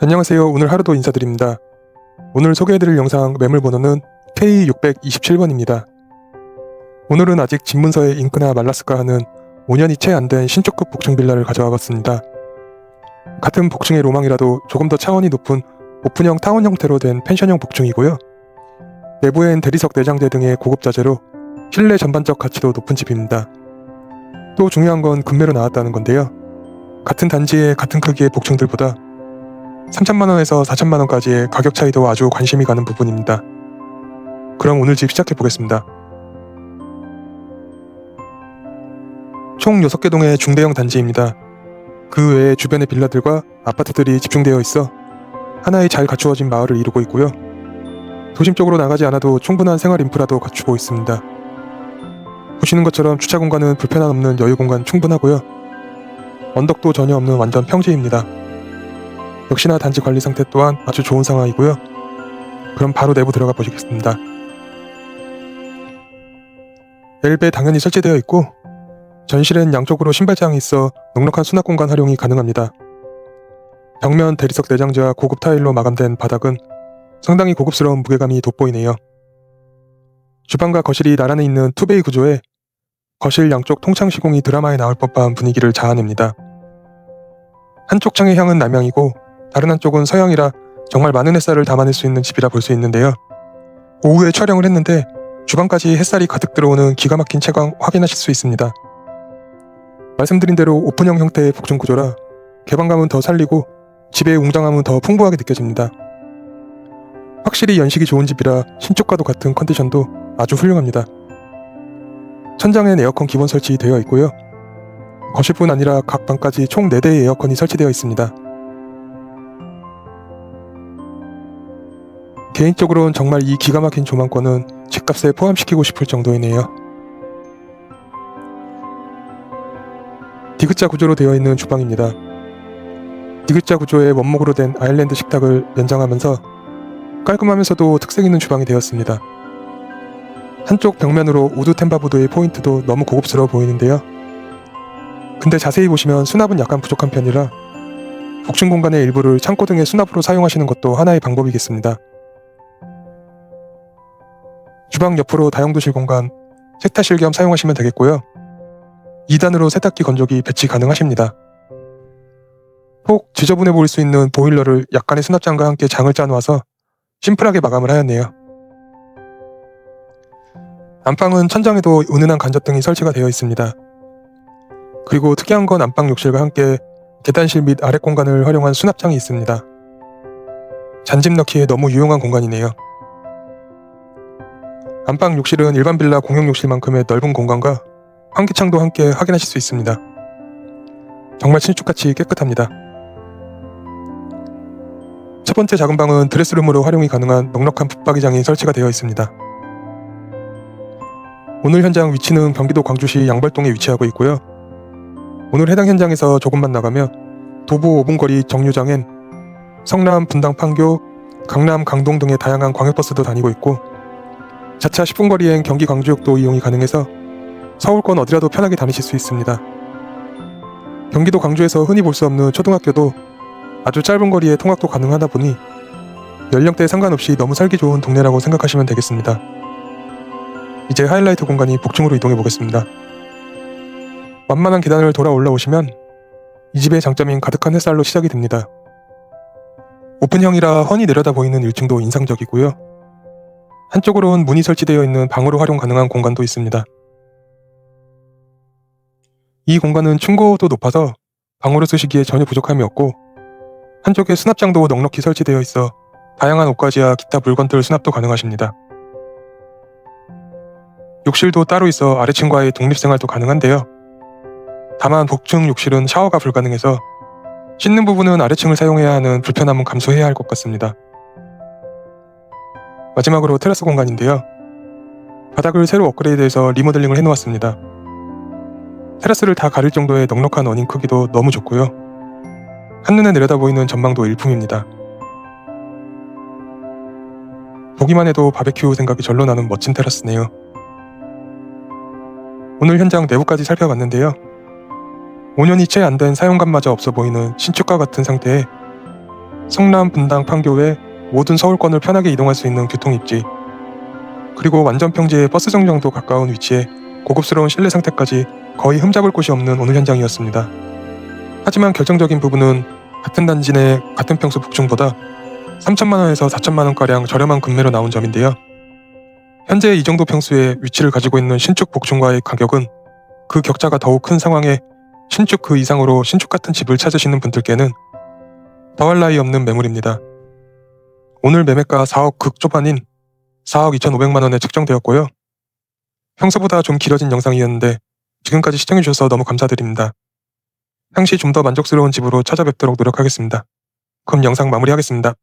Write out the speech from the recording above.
안녕하세요. 오늘 하루도 인사드립니다. 오늘 소개해드릴 영상 매물 번호는 K627번입니다. 오늘은 아직 집 문서에 잉크나 말랐을까 하는 5년이 채 안 된 신축급 복층 빌라를 가져와 봤습니다. 같은 복층의 로망이라도 조금 더 차원이 높은 오픈형 타운 형태로 된 펜션형 복층이고요. 내부엔 대리석 내장재 등의 고급 자재로 실내 전반적 가치도 높은 집입니다. 또 중요한 건 금매로 나왔다는 건데요. 같은 단지의 같은 크기의 복층들보다 3천만 원에서 4천만 원까지의 가격 차이도 아주 관심이 가는 부분입니다. 그럼 오늘 집 시작해 보겠습니다. 총 6개 동의 중대형 단지입니다. 그 외에 주변의 빌라들과 아파트들이 집중되어 있어 하나의 잘 갖추어진 마을을 이루고 있고요. 도심 쪽으로 나가지 않아도 충분한 생활 인프라도 갖추고 있습니다. 보시는 것처럼 주차 공간은 불편함 없는 여유 공간 충분하고요. 언덕도 전혀 없는 완전 평지입니다. 역시나 단지 관리 상태 또한 아주 좋은 상황이고요. 그럼 바로 내부 들어가 보시겠습니다. 엘베 당연히 설치되어 있고 전실엔 양쪽으로 신발장이 있어 넉넉한 수납 공간 활용이 가능합니다. 벽면 대리석 내장재와 고급 타일로 마감된 바닥은 상당히 고급스러운 무게감이 돋보이네요. 주방과 거실이 나란히 있는 투베이 구조에 거실 양쪽 통창 시공이 드라마에 나올 법한 분위기를 자아냅니다. 한쪽 창의 향은 남향이고 다른 한쪽은 서양이라 정말 많은 햇살을 담아낼 수 있는 집이라 볼 수 있는데요. 오후에 촬영을 했는데 주방까지 햇살이 가득 들어오는 기가 막힌 채광 확인하실 수 있습니다. 말씀드린 대로 오픈형 형태의 복층 구조라 개방감은 더 살리고 집의 웅장함은 더 풍부하게 느껴집니다. 확실히 연식이 좋은 집이라 신축과도 같은 컨디션도 아주 훌륭합니다. 천장엔 에어컨 기본 설치되어 있고요. 거실뿐 아니라 각 방까지 총 4대의 에어컨이 설치되어 있습니다. 개인적으로는 정말 이 기가 막힌 조망권은 집값에 포함시키고 싶을 정도이네요. 디귿자 구조로 되어 있는 주방입니다. 디귿자 구조의 원목으로 된 아일랜드 식탁을 연장하면서 깔끔하면서도 특색 있는 주방이 되었습니다. 한쪽 벽면으로 우드 템바보드의 포인트도 너무 고급스러워 보이는데요. 근데 자세히 보시면 수납은 약간 부족한 편이라 복층 공간의 일부를 창고 등의 수납으로 사용하시는 것도 하나의 방법이겠습니다. 주방 옆으로 다용도실 공간, 세탁실 겸 사용하시면 되겠고요. 2단으로 세탁기 건조기 배치 가능하십니다. 혹 지저분해 보일 수 있는 보일러를 약간의 수납장과 함께 장을 짜놓아서 심플하게 마감을 하였네요. 안방은 천장에도 은은한 간접등이 설치가 되어 있습니다. 그리고 특이한 건 안방 욕실과 함께 계단실 및 아래 공간을 활용한 수납장이 있습니다. 잔짐 넣기에 너무 유용한 공간이네요. 안방 욕실은 일반 빌라 공용 욕실만큼의 넓은 공간과 환기창도 함께 확인하실 수 있습니다. 정말 신축같이 깨끗합니다. 첫 번째 작은 방은 드레스룸으로 활용이 가능한 넉넉한 붙박이장이 설치가 되어 있습니다. 오늘 현장 위치는 경기도 광주시 양발동에 위치하고 있고요. 오늘 해당 현장에서 조금만 나가면 도보 5분 거리 정류장엔 성남, 분당, 판교, 강남, 강동 등의 다양한 광역버스도 다니고 있고 자차 10분 거리엔 경기 광주역도 이용이 가능해서 서울권 어디라도 편하게 다니실 수 있습니다. 경기도 광주에서 흔히 볼 수 없는 초등학교도 아주 짧은 거리에 통학도 가능하다 보니 연령대에 상관없이 너무 살기 좋은 동네라고 생각하시면 되겠습니다. 이제 하이라이트 공간이 복층으로 이동해 보겠습니다. 완만한 계단을 돌아 올라오시면 이 집의 장점인 가득한 햇살로 시작이 됩니다. 오픈형이라 훤히 내려다 보이는 1층도 인상적이고요. 한쪽으로는 문이 설치되어 있는 방으로 활용 가능한 공간도 있습니다. 이 공간은 층고도 높아서 방으로 쓰시기에 전혀 부족함이 없고 한쪽에 수납장도 넉넉히 설치되어 있어 다양한 옷가지와 기타 물건들 수납도 가능하십니다. 욕실도 따로 있어 아래층과의 독립생활도 가능한데요. 다만 복층 욕실은 샤워가 불가능해서 씻는 부분은 아래층을 사용해야 하는 불편함은 감수해야 할 것 같습니다. 마지막으로 테라스 공간인데요. 바닥을 새로 업그레이드해서 리모델링을 해놓았습니다. 테라스를 다 가릴 정도의 넉넉한 어닝 크기도 너무 좋고요. 한눈에 내려다 보이는 전망도 일품입니다. 보기만 해도 바베큐 생각이 절로 나는 멋진 테라스네요. 오늘 현장 내부까지 살펴봤는데요. 5년이 채 안 된 사용감마저 없어 보이는 신축과 같은 상태에 성남, 분당, 판교 외 모든 서울권을 편하게 이동할 수 있는 교통입지, 그리고 완전 평지의 버스 정류장도 가까운 위치에 고급스러운 실내 상태까지 거의 흠잡을 곳이 없는 오늘 현장이었습니다. 하지만 결정적인 부분은 같은 단지 내 같은 평수 북중보다 3천만 원에서 4천만 원가량 저렴한 금매로 나온 점인데요. 현재 이 정도 평수에 위치를 가지고 있는 신축 복층과의 가격은 그 격차가 더욱 큰 상황에 신축 그 이상으로 신축 같은 집을 찾으시는 분들께는 더할 나위 없는 매물입니다. 오늘 매매가 4억 극 초반인 4억 2,500만 원에 책정되었고요. 평소보다 좀 길어진 영상이었는데 지금까지 시청해주셔서 너무 감사드립니다. 향시 좀 더 만족스러운 집으로 찾아뵙도록 노력하겠습니다. 그럼 영상 마무리하겠습니다.